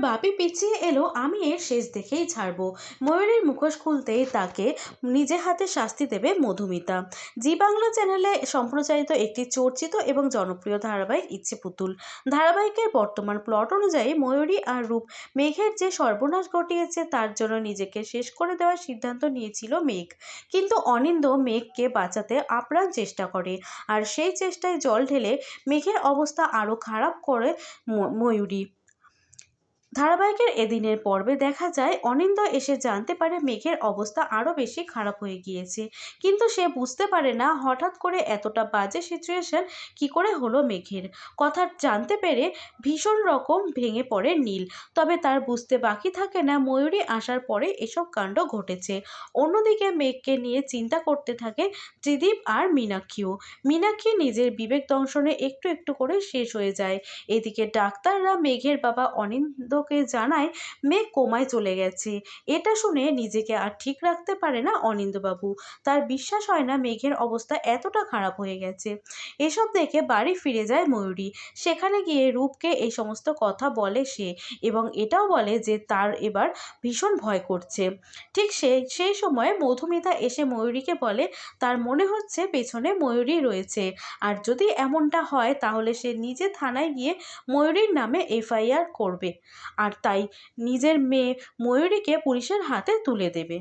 বাপি পিছিয়ে এলো, আমি এর শেষ দেখেই ছাড়বো। ময়ূরীর মুখোশ খুলতেই তাকে নিজে হাতে শাস্তি দেবে মধুমিতা। জি বাংলা চ্যানেলে সম্প্রচারিত একটি চর্চিত এবং জনপ্রিয় ধারাবাহিক ইচ্ছে পুতুল। ধারাবাহিকের বর্তমান প্লট অনুযায়ী ময়ূরী আর রূপ মেঘের যে সর্বনাশ ঘটিয়েছে, তার জন্য নিজেকে শেষ করে দেওয়ার সিদ্ধান্ত নিয়েছিল মেঘ। কিন্তু অনিন্দ মেঘকে বাঁচাতে আপ্রাণ চেষ্টা করে, আর সেই চেষ্টায় জল ঢেলে মেঘের অবস্থা আরও খারাপ করে ময়ূরী। ধারাবাহিকের এদিনের পর্বে দেখা যায়, অনিন্দ এসে জানতে পারে মেঘের অবস্থা আরও বেশি খারাপ হয়ে গিয়েছে। কিন্তু সে বুঝতে পারে না হঠাৎ করে এতটা বাজে সিচুয়েশন কি করে হলো মেঘের। কথা জানতে পেরে ভীষণ রকম ভেঙে পড়ে নীল। তবে তার বুঝতে বাকি থাকে না ময়ূরী আসার পরে এসব কাণ্ড ঘটেছে। অন্যদিকে মেঘকে নিয়ে চিন্তা করতে থাকে ত্রিদীপ আর মীনাক্ষীও। মীনাক্ষী নিজের বিবেক দংশনে একটু একটু করে শেষ হয়ে যায়। এদিকে ডাক্তাররা মেঘের বাবা অনিন্দকে জানায় মেঘ কোমায় চলে গেছে। এটা শুনে নিজেকে আর ঠিক রাখতে পারে না অনিন্দবাবু তার বিশ্বাস হয় না মেঘের অবস্থা এতটা খারাপ হয়ে গেছে। এসব দেখে বাড়ি ফিরে যায় ময়ূরী। সেখানে গিয়ে রূপকে এই সমস্ত কথা বলে সে এবং এটাও বলে যে তার এবার ভীষণ ভয় করছে। ঠিক সে, সেই সময় মধুমিতা এসে ময়ূরীকে বলে, তার মনে হচ্ছে পেছনে ময়ূরী রয়েছে। আর যদি এমনটা হয় তাহলে সে নিজে থানায় গিয়ে ময়ূরীর নামে এফআইআর করবে। আর তাই নিজের মেয়ে ময়ূরীকে পুলিশের হাতে তুলে দেবে।